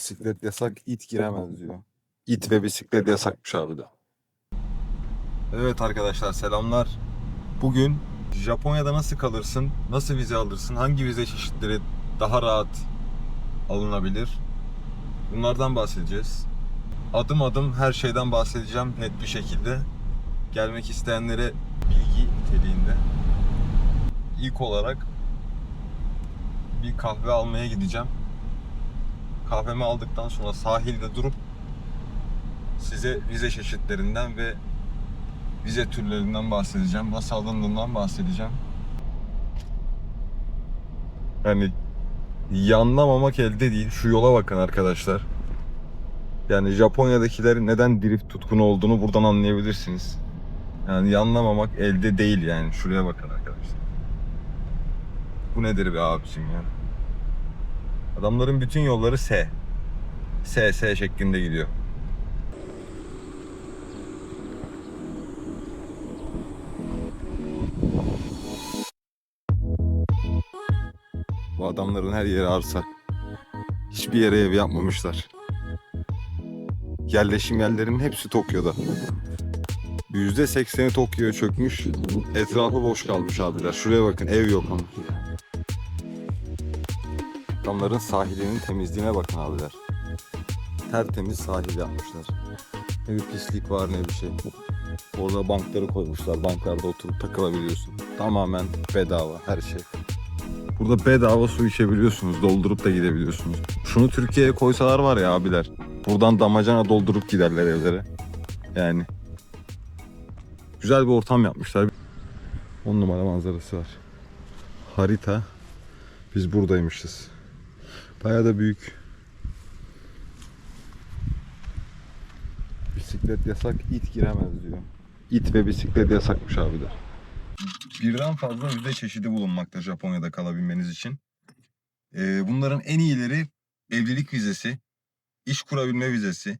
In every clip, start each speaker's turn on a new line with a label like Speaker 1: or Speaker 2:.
Speaker 1: Bisiklet yasak, it giremez diyor. İt ve bisiklet yasakmış abi de. Evet arkadaşlar selamlar. Bugün Japonya'da nasıl kalırsın, nasıl vize alırsın, hangi vize çeşitleri daha rahat alınabilir? Bunlardan bahsedeceğiz. Adım adım her şeyden bahsedeceğim net bir şekilde. Gelmek isteyenlere bilgi niteliğinde. İlk olarak bir kahve almaya gideceğim. Kahvemi aldıktan sonra sahilde durup size vize çeşitlerinden ve vize türlerinden bahsedeceğim. Nasıl alındığından bahsedeceğim. Yani yanlamamak elde değil. Şu yola bakın arkadaşlar. Yani Japonya'dakilerin neden drift tutkunu olduğunu buradan anlayabilirsiniz. Yani yanlamamak elde değil yani. Şuraya bakın arkadaşlar. Bu nedir be abicim ya? Adamların bütün yolları S. S, S şeklinde gidiyor. Bu adamların her yeri arsa. Hiçbir yere ev yapmamışlar. Yerleşim yerlerinin hepsi Tokyo'da. %80'i Tokyo'ya çökmüş. Etrafı boş kalmış abiler. Şuraya bakın ev yok ama. Adamların sahilinin temizliğine bakın abiler. Tertemiz sahil yapmışlar. Ne bir pislik var ne bir şey. Orada bankları koymuşlar. Banklarda oturup takılabiliyorsun. Tamamen bedava her şey. Burada bedava su içebiliyorsunuz. Doldurup da gidebiliyorsunuz. Şunu Türkiye'ye koysalar var ya abiler. Buradan damacana doldurup giderler evlere. Yani. Güzel bir ortam yapmışlar. 10 numara manzarası var. Harita. Biz buradaymışız. Bayağı da büyük. Bisiklet yasak, it giremez diyor. İt ve bisiklet yasakmış abi de. Birden fazla vize çeşidi bulunmakta Japonya'da kalabilmeniz için. Ee, bunların en iyileri evlilik vizesi, iş kurabilme vizesi,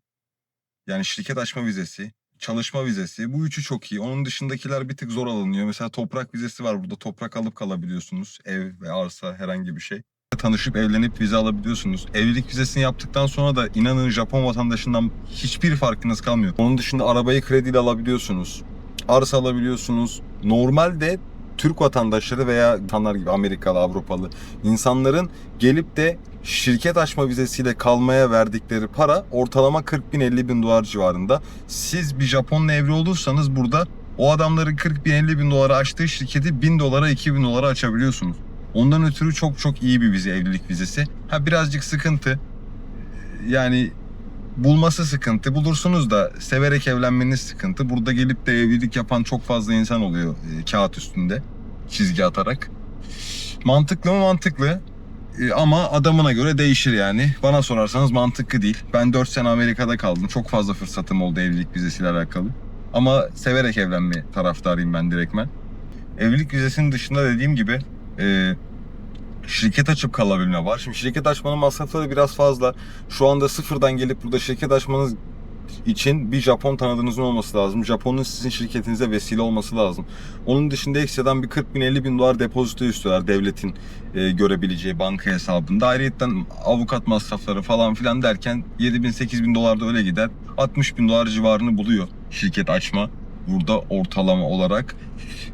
Speaker 1: yani şirket açma vizesi, çalışma vizesi. Bu üçü çok iyi. Onun dışındakiler bir tık zor alınıyor. Mesela toprak vizesi var burada. Toprak alıp kalabiliyorsunuz. Ev ve arsa herhangi bir şey. Tanışıp evlenip vize alabiliyorsunuz. Evlilik vizesini yaptıktan sonra da inanın Japon vatandaşından hiçbir farkınız kalmıyor. Onun dışında arabayı krediyle alabiliyorsunuz. Arsa alabiliyorsunuz. Normalde Türk vatandaşları veya insanlar gibi Amerikalı, Avrupalı insanların gelip de şirket açma vizesiyle kalmaya verdikleri para ortalama 40 bin 50 bin dolar civarında. Siz bir Japonla evli olursanız burada o adamların 40 bin 50 bin dolara açtığı şirketi 1000 dolara 2000 dolara açabiliyorsunuz. Ondan ötürü çok çok iyi bir vize evlilik vizesi. Ha birazcık sıkıntı. Yani bulması sıkıntı. Bulursunuz da severek evlenmeniz sıkıntı. Burada gelip de evlilik yapan çok fazla insan oluyor e, kağıt üstünde çizgi atarak. Mantıklı mı mantıklı. E, ama adamına göre değişir yani. Bana sorarsanız mantıklı değil. Ben 4 sene Amerika'da kaldım. Çok fazla fırsatım oldu evlilik vizesiyle alakalı. Ama severek evlenme taraftarıyım ben direktmen. Evlilik vizesinin dışında dediğim gibi e, şirket açıp kalabilme var. Şimdi şirket açmanın masrafları biraz fazla. Şu anda sıfırdan gelip burada şirket açmanız için bir Japon tanıdığınızın olması lazım. Japon'un sizin şirketinize vesile olması lazım. Onun dışında ekstradan bir 40 bin 50 bin dolar depozito istiyorlar devletin e, görebileceği banka hesabında. Ayrıca avukat masrafları falan filan derken 7 bin 8 bin dolar da öyle gider. 60 bin dolar civarını buluyor şirket açma burada ortalama olarak.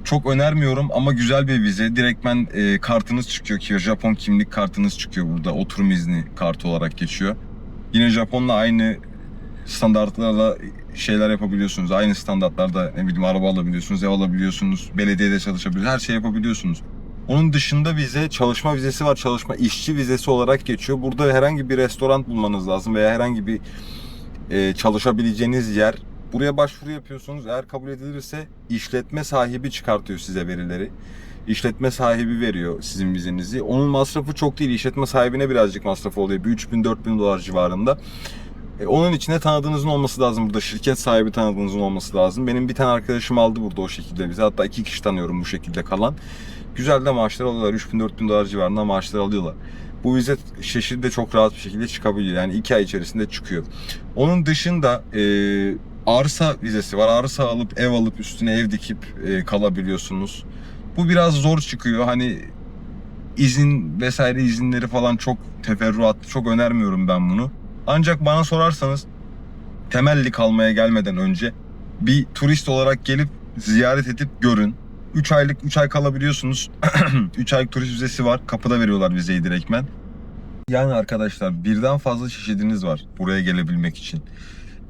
Speaker 1: Çok önermiyorum ama güzel bir vize. Direktmen e, kartınız çıkıyor ki Japon kimlik kartınız çıkıyor burada. Oturum izni kartı olarak geçiyor. Yine Japon'la aynı standartlarla şeyler yapabiliyorsunuz. Aynı standartlarda ne bileyim araba alabiliyorsunuz, ev alabiliyorsunuz, belediyede çalışabiliyorsunuz, her şey yapabiliyorsunuz. Onun dışında vize, çalışma vizesi var. Çalışma işçi vizesi olarak geçiyor. Burada herhangi bir restoran bulmanız lazım veya herhangi bir e, çalışabileceğiniz yer. Buraya başvuru yapıyorsunuz. Eğer kabul edilirse işletme sahibi çıkartıyor size verileri. İşletme sahibi veriyor sizin vizenizi. Onun masrafı çok değil. İşletme sahibine birazcık masrafı oluyor. Bir 3000-4000 dolar civarında. E, onun içine tanıdığınızın olması lazım burada. Şirket sahibi tanıdığınızın olması lazım. Benim bir tane arkadaşım aldı burada o şekilde bize. Hatta iki kişi tanıyorum bu şekilde kalan. Güzel de maaşlar alıyorlar. 3000-4000 dolar civarında maaşlar alıyorlar. Bu vize şeşidi çok rahat bir şekilde çıkabiliyor. Yani iki ay içerisinde çıkıyor. Onun dışında e, arsa vizesi var. Arsa alıp ev alıp üstüne ev dikip e, kalabiliyorsunuz. Bu biraz zor çıkıyor. Hani izin vesaire izinleri falan çok teferruatlı. Çok önermiyorum ben bunu. Ancak bana sorarsanız temelli kalmaya gelmeden önce bir turist olarak gelip ziyaret edip görün. 3 aylık 3 ay kalabiliyorsunuz. 3 aylık turist vizesi var. Kapıda veriyorlar vizeyi direktmen. Yani arkadaşlar birden fazla çeşidiniz var buraya gelebilmek için.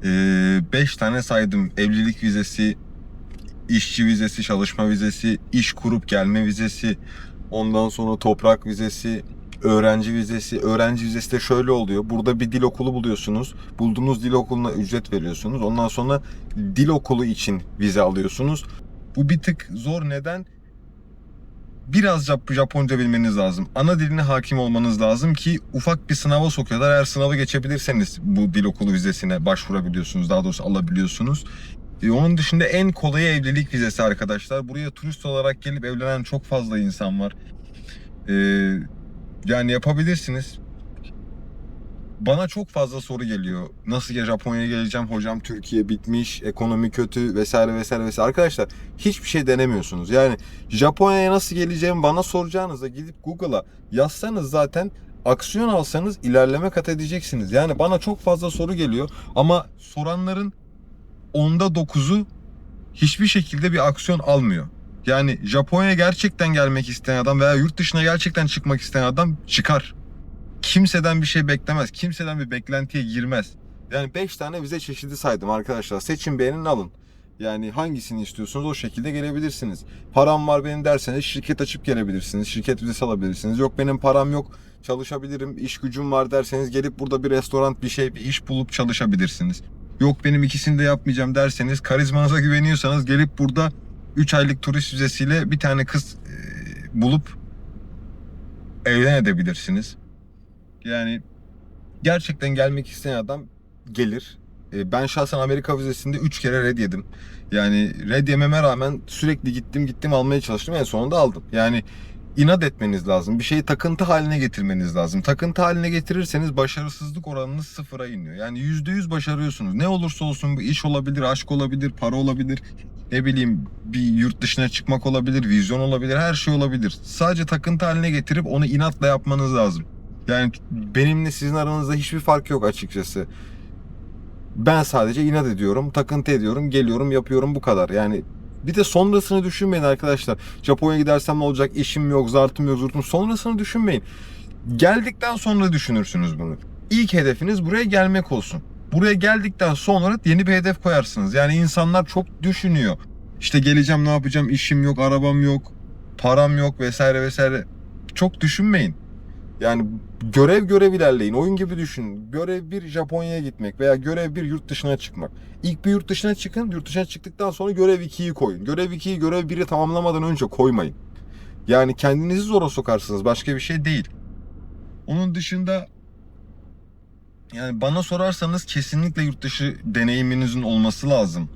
Speaker 1: 5 tane saydım. Evlilik vizesi, işçi vizesi, çalışma vizesi, iş kurup gelme vizesi, ondan sonra toprak vizesi, öğrenci vizesi. Öğrenci vizesi de şöyle oluyor. Burada bir dil okulu buluyorsunuz. Bulduğunuz dil okuluna ücret veriyorsunuz. Ondan sonra dil okulu için vize alıyorsunuz. Bu bir tık zor. Neden? Biraz Jap- Japonca bilmeniz lazım. Ana diline hakim olmanız lazım ki ufak bir sınava sokuyorlar. Eğer sınavı geçebilirseniz bu dil okulu vizesine başvurabiliyorsunuz. Daha doğrusu alabiliyorsunuz. E, onun dışında en kolayı evlilik vizesi arkadaşlar. Buraya turist olarak gelip evlenen çok fazla insan var. E, yani yapabilirsiniz. Bana çok fazla soru geliyor. Nasıl ya Japonya'ya geleceğim hocam Türkiye bitmiş, ekonomi kötü vesaire vesaire vesaire. Arkadaşlar hiçbir şey denemiyorsunuz. Yani Japonya'ya nasıl geleceğimi bana soracağınızda gidip Google'a yazsanız zaten aksiyon alsanız ilerleme kat edeceksiniz. Yani bana çok fazla soru geliyor ama soranların onda dokuzu hiçbir şekilde bir aksiyon almıyor. Yani Japonya'ya gerçekten gelmek isteyen adam veya yurt dışına gerçekten çıkmak isteyen adam çıkar. Kimseden bir şey beklemez. Kimseden bir beklentiye girmez. Yani 5 tane vize çeşidi saydım arkadaşlar. Seçin beğenin alın. Yani hangisini istiyorsunuz o şekilde gelebilirsiniz. Param var benim derseniz şirket açıp gelebilirsiniz. Şirket vizesi alabilirsiniz. Yok benim param yok çalışabilirim, iş gücüm var derseniz gelip burada bir restoran bir şey bir iş bulup çalışabilirsiniz. Yok benim ikisini de yapmayacağım derseniz karizmanıza güveniyorsanız gelip burada 3 aylık turist vizesiyle bir tane kız e, bulup evlen edebilirsiniz. Yani gerçekten gelmek isteyen adam gelir. E, Ben şahsen Amerika vizesinde 3 kere red yedim. Yani red yememe rağmen sürekli gittim gittim almaya çalıştım en sonunda aldım. Yani inat etmeniz lazım. Bir şeyi takıntı haline getirmeniz lazım. Takıntı haline getirirseniz başarısızlık oranınız sıfıra iniyor. Yani %100 başarıyorsunuz. Ne olursa olsun bu iş olabilir, aşk olabilir, para olabilir. Ne bileyim bir yurt dışına çıkmak olabilir, vizyon olabilir, her şey olabilir. Sadece takıntı haline getirip onu inatla yapmanız lazım. Yani benimle sizin aranızda hiçbir fark yok açıkçası. Ben sadece inat ediyorum, takıntı ediyorum, geliyorum, yapıyorum bu kadar. Yani bir de sonrasını düşünmeyin arkadaşlar. Japonya'ya gidersem ne olacak? İşim yok, zartım yok, zurtum. Sonrasını düşünmeyin. Geldikten sonra düşünürsünüz bunu. İlk hedefiniz buraya gelmek olsun. Buraya geldikten sonra yeni bir hedef koyarsınız. Yani insanlar çok düşünüyor. İşte geleceğim ne yapacağım? İşim yok, arabam yok, param yok vesaire vesaire. Çok düşünmeyin. Yani görev görev ilerleyin. Oyun gibi düşünün. Görev bir Japonya'ya gitmek veya görev bir yurt dışına çıkmak. İlk bir yurt dışına çıkın. Yurt dışına çıktıktan sonra görev 2'yi koyun. Görev 2'yi görev 1'i tamamlamadan önce koymayın. Yani kendinizi zora sokarsınız. Başka bir şey değil. Onun dışında yani bana sorarsanız kesinlikle yurt dışı deneyiminizin olması lazım.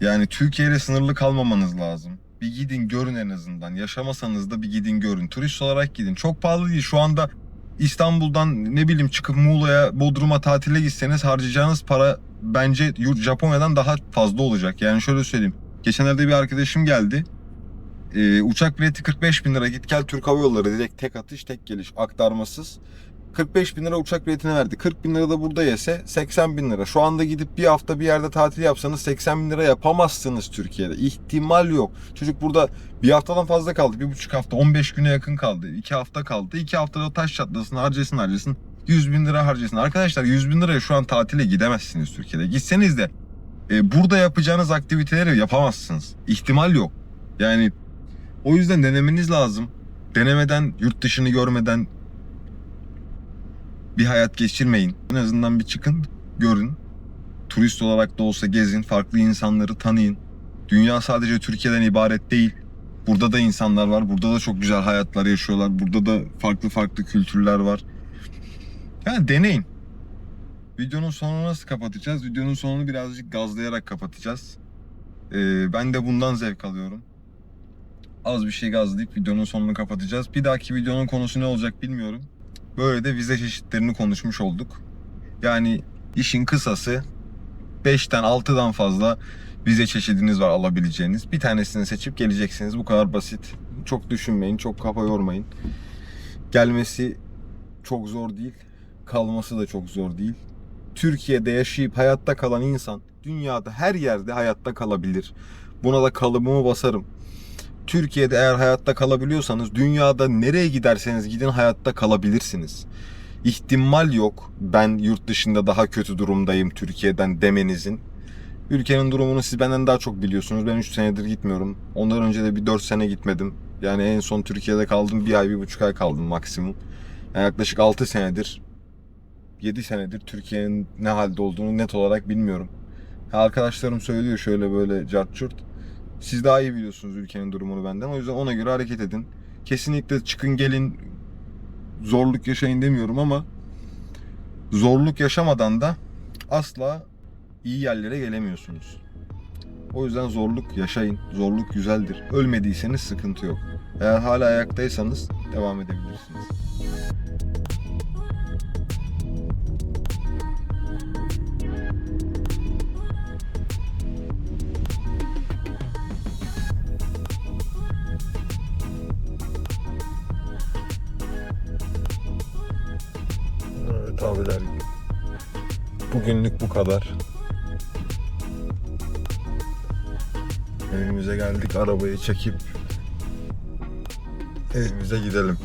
Speaker 1: Yani Türkiye sınırlı kalmamanız lazım. Bir gidin görün en azından. Yaşamasanız da bir gidin görün. Turist olarak gidin. Çok pahalı değil. Şu anda İstanbul'dan ne bileyim çıkıp Muğla'ya, Bodrum'a tatile gitseniz harcayacağınız para bence yurt Japonya'dan daha fazla olacak. Yani şöyle söyleyeyim. Geçenlerde bir arkadaşım geldi. Ee, uçak bileti 45 bin lira. Git gel Türk Hava Yolları direkt tek atış tek geliş aktarmasız. 45 bin lira uçak biletine verdi. 40 bin lira da burada yese 80 bin lira. Şu anda gidip bir hafta bir yerde tatil yapsanız 80 bin lira yapamazsınız Türkiye'de. İhtimal yok. Çocuk burada bir haftadan fazla kaldı. Bir buçuk hafta 15 güne yakın kaldı. 2 hafta kaldı. 2 haftada taş çatlasın harcasın harcasın. 100 bin lira harcasın. Arkadaşlar 100 bin liraya şu an tatile gidemezsiniz Türkiye'de. Gitseniz de e, burada yapacağınız aktiviteleri yapamazsınız. İhtimal yok. Yani o yüzden denemeniz lazım. Denemeden, yurt dışını görmeden bir hayat geçirmeyin. En azından bir çıkın, görün. Turist olarak da olsa gezin, farklı insanları tanıyın. Dünya sadece Türkiye'den ibaret değil. Burada da insanlar var. Burada da çok güzel hayatlar yaşıyorlar. Burada da farklı farklı kültürler var. Yani deneyin. Videonun sonunu nasıl kapatacağız? Videonun sonunu birazcık gazlayarak kapatacağız. Ee, ben de bundan zevk alıyorum. Az bir şey gazlayıp videonun sonunu kapatacağız. Bir dahaki videonun konusu ne olacak bilmiyorum. Böyle de vize çeşitlerini konuşmuş olduk. Yani işin kısası 5'ten 6'dan fazla vize çeşidiniz var alabileceğiniz. Bir tanesini seçip geleceksiniz. Bu kadar basit. Çok düşünmeyin, çok kafa yormayın. Gelmesi çok zor değil. Kalması da çok zor değil. Türkiye'de yaşayıp hayatta kalan insan dünyada her yerde hayatta kalabilir. Buna da kalıbımı basarım. Türkiye'de eğer hayatta kalabiliyorsanız dünyada nereye giderseniz gidin hayatta kalabilirsiniz. İhtimal yok ben yurt dışında daha kötü durumdayım Türkiye'den demenizin. Ülkenin durumunu siz benden daha çok biliyorsunuz. Ben 3 senedir gitmiyorum. Ondan önce de bir 4 sene gitmedim. Yani en son Türkiye'de kaldım. Bir ay, bir buçuk ay kaldım maksimum. Yani yaklaşık 6 senedir 7 senedir Türkiye'nin ne halde olduğunu net olarak bilmiyorum. Arkadaşlarım söylüyor şöyle böyle cart çurt. Siz daha iyi biliyorsunuz ülkenin durumunu benden. O yüzden ona göre hareket edin. Kesinlikle çıkın gelin zorluk yaşayın demiyorum ama zorluk yaşamadan da asla iyi yerlere gelemiyorsunuz. O yüzden zorluk yaşayın. Zorluk güzeldir. Ölmediyseniz sıkıntı yok. Eğer hala ayaktaysanız devam edebilirsiniz. Abiler. Bugünlük bu kadar. Evimize geldik arabayı çekip evimize gidelim.